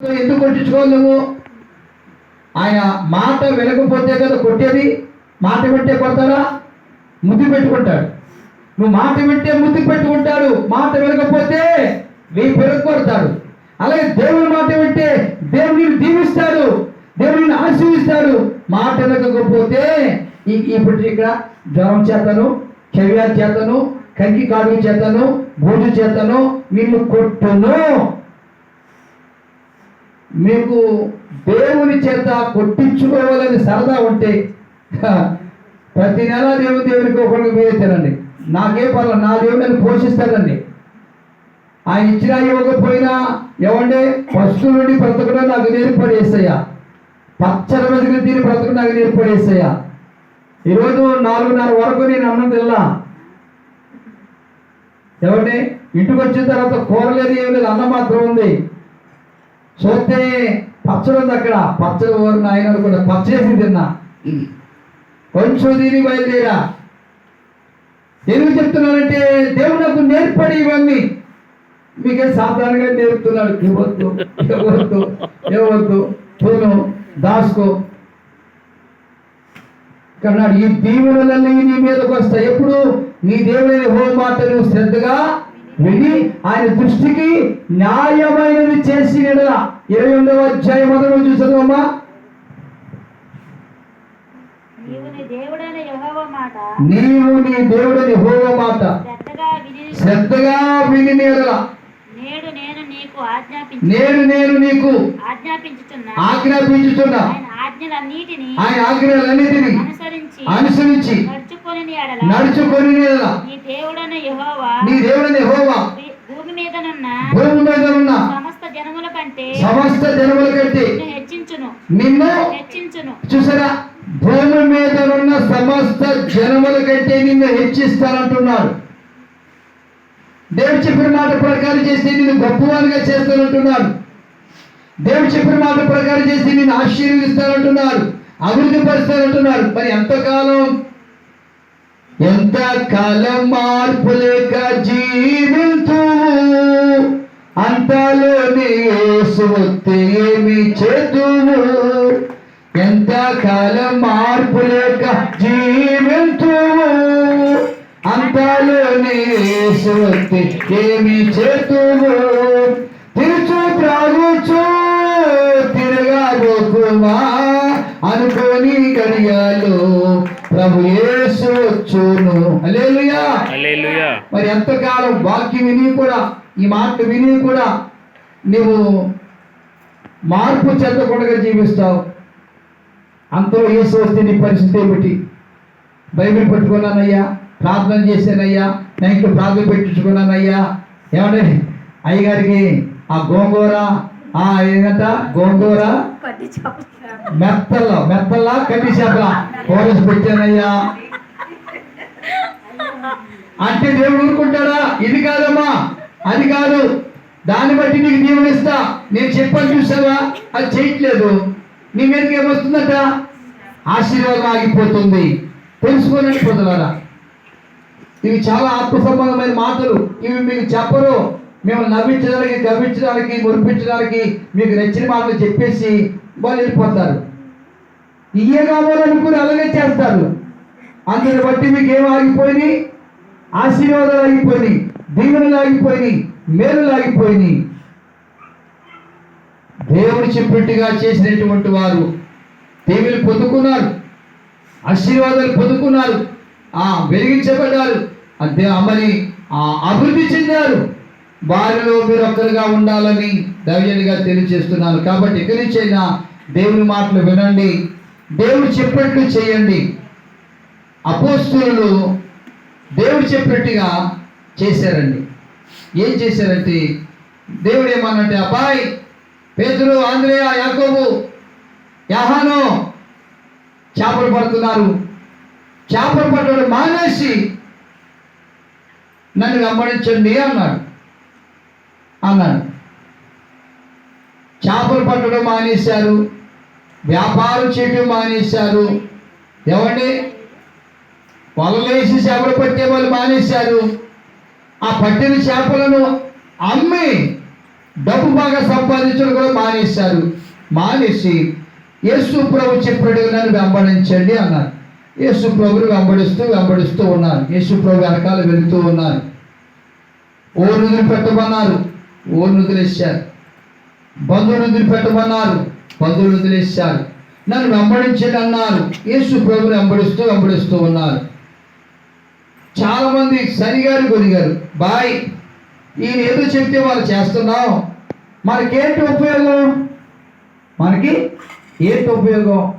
ఎందుకు కొట్టించుకోలేము? ఆయన మాట వినకపోతే కదా కొట్టేది? మాట పెట్టే కొడతారా ముద్దు పెట్టుకుంటాడు. నువ్వు మాట పెట్టే ముద్దు పెట్టుకుంటాడు. మాట వినకపోతే వెయ్యి పెరుగు కొడతాడు. అలాగే దేవుని మాట పెట్టే దేవుడు దీవిస్తాడు. దేవుడు ఆశీర్విస్తాడు మాట వినకపోతే ఇప్పుడు ఇక్కడ జ్వరం చేతను చెవియా చేతను కంకి కాడు చేతను భోజు చేతను నిన్ను కొట్టును. మీకు దేవుని చేత కొట్టించుకోవాలని సరదా ఉంటే ప్రతి నెల దేవుని దేవునికి ఒకరికి మీరే తినండి. నాకే పర్లేదు నా దేవుడు నన్ను పోషిస్తాడండి. ఆయన ఇచ్చినా ఇవ్వకపోయినా ఏమంటే ఫస్ట్ నుండి బ్రతకడం నాకు నేర్పడేసయ్యా పచ్చల బతుకులు తిని బ్రతకడం నాకు నేర్పడేసయ్యా ఈరోజు నాలుగున్నర వరకు నేను అన్నం తిన్నా ఏమంటే ఇంటికి వచ్చిన తర్వాత కూర లేదు ఏం లేదు అన్నం మాత్రం ఉంది. చూస్తే పచ్చడి ఉంది అక్కడ. పచ్చడి ఊరు నాయన అనుకున్నా పచ్చేసి తిన్నా. కొంచెం తిని బయలుదేరా. ఎందుకు చెప్తున్నానంటే దేవుడు నాకు నేర్పడి ఇవన్నీ. మీకే సాధారణంగా నేర్పుతున్నాడు. ఇవ్వద్దు ఇవ్వద్దు ఇవ్వద్దు తూను దాసుకో. కన్నాడు ఈ దీవెనలన్నీ నీ మీదకి వస్తాయి. ఎప్పుడు? నీ దేవుడైన హో మాట నువ్వు శ్రద్ధగా విని ఆయన దృష్టికి న్యాయమైనది చేసి ఇరవై ఎనిమిదవ అధ్యాయం మొదలు చూసామమ్మా నీవు నీ దేవుడైన యెహోవా మాట. నీవు నీ దేవుడని హోవ మాట. శ్రద్ధగా విని నెడల నేడు నేను నేను నీకు ఆజ్ఞాపించుతున్నా. ఆజ్ఞాపించుతున్నా. ఆయన ఆజ్ఞలన్నిటిని ఆయన ఆజ్ఞలన్నిటిని అనుసరించి అనుసరించి నడుచుకొని నీ దేవుడైన యెహోవా నీ దేవుడని భూమి మీదనున్న భూమి మీద ఉన్న సమస్త జనముల కంటే సమస్త జనముల కంటే నిన్ను హెచ్చించును. నిన్ను హెచ్చించును. చూసారా? భూమి మీద ఉన్న సమస్త జనముల కంటే నిన్ను హెచ్చిస్తానంటున్నాడు దేవుడు చెప్పిన మాట ప్రకారం చేసి నిన్ను గొప్పవానిగా చేస్తానంటున్నాడు దేవుడు చెప్పిన మాట ప్రకారం చేసి నిన్ను ఆశీర్వదిస్తానంటున్నాడు అభివృద్ధి పరుస్తానంటున్నాడు మరి ఎంతకాలం ఎంతకాలం మార్పు లేక జీవితూ అంతలోని యేసు వస్తే ఏమి చేతువు ఎంతకాలం మార్పు లేక జీవితూ అంతలోని యేసు ఏమి చేతువు తిరుచు త్రాగుచు తిరగబోకుమా అనుకోని గడియాలు ప్రభు యేసు వచ్చును. హల్లెలూయా. హల్లెలూయా. మరి ఎంతకాలం వాక్యం విని కూడా ఈ మాట విని కూడా నువ్వు మార్పు చెందకుండా జీవిస్తావు. అంతలో యేసు వస్తే నీ పరిస్థితి ఏమిటి? బైబిల్ పట్టుకున్నానయ్యా ప్రార్థన చేశానయ్యా నైట్లో ప్రార్థన పెట్టించుకున్నానయ్యా. ఏమంటే అయ్యగారికి ఆ గోంగూర ఆ ఏంటంట? గోంగూర మెత్తల్లో మెత్తల్లా కట్టి చేపల? పోలీస్ పెట్టానయ్యా. అంటే దేవుడు ఊరుకుంటాడా? ఇది కాదమ్మా. అది కాదు. దాన్ని బట్టి నీకు దీవెనిస్తా నేను చెప్పని చూసావా? అది చేయట్లేదు. నీ మీదకి ఏమొస్తుందట? ఆశీర్వాదం ఆగిపోతుంది. తెలుసుకోలేకపోతున్నారా ఇవి చాలా ఆత్మ సంబంధమైన మాటలు. ఇవి మీకు చెప్పరు. మేము నవ్వించడానికి గర్వించడానికి మురిపించడానికి మీకు నచ్చిన మాటలు చెప్పేసి వాళ్ళు వెళ్ళిపోతారు. ఇయ్యే కావాలనుకుని అలాగే అందుని బట్టి మీకు ఏం ఆగిపోయినాయి? ఆశీర్వాదాలు ఆగిపోయినాయి దీవెనలు ఆగిపోయినాయి మేలులు ఆగిపోయినాయి. దేవుడు చెప్పినట్టుగా చేసినటువంటి వారు దేవుని పొందుకున్నారు ఆశీర్వాదాలు పొందుకున్నారు ఆ వెలిగించబడ్డారు. అంతే అమ్మని ఆ అభివృద్ధి చెందారు. వారిలో మీరు ఒక్కరుగా ఉండాలని దైవజనిగా తెలియజేస్తున్నాను. కాబట్టి ఎక్కడి నుంచైనా దేవుని మాటలు వినండి. దేవుడు చెప్పినట్లు చేయండి. అపోస్తులు దేవుడు చెప్పినట్టుగా చేశారండి. ఏం చేశారంటే దేవుడు ఏమన్నంటే అబ్బాయి పేతురు ఆంధ్రేయ యాకోబు యాహాను చేపలు పడుతున్నారు. చేపలు పట్టడం మానేసి నన్ను వెంబడించండి అన్నాడు. అన్నాడు. చేపలు పట్టడం మానేశారు. వ్యాపారం చేయడం మానేశారు. ఏమండి వలలేసి చేపలు పట్టే వాళ్ళు మానేశారు. ఆ పట్టిన చేపలను అమ్మి డబ్బు బాగా సంపాదించడం కూడా మానేశారు. మానేసి యేసు ప్రభు చెప్పాడు నన్ను వెంబడించండి అన్నారు. యేసు ప్రభుని వెంబడిస్తూ వెంబడిస్తూ ఉన్నారు. యేసు ప్రభు వెనకాల వెళుతూ ఉన్నారు. ఓరు నిధులు పెట్టమన్నారు ఓరు బంధువు బంధువులు పెట్టమన్నారు పందులు వదిలేశారు నన్ను వెంబడించండి అన్నారు యేసు ప్రభుని వెంబడిస్తూ వెంబడిస్తూ ఉన్నారు. చాలామంది సరిగారు కొనిగారు బాయ్ ఈయన ఏదో చెప్తే వాళ్ళు చేస్తున్నాం మనకేంటి ఉపయోగం? మనకి ఏంటి ఉపయోగం?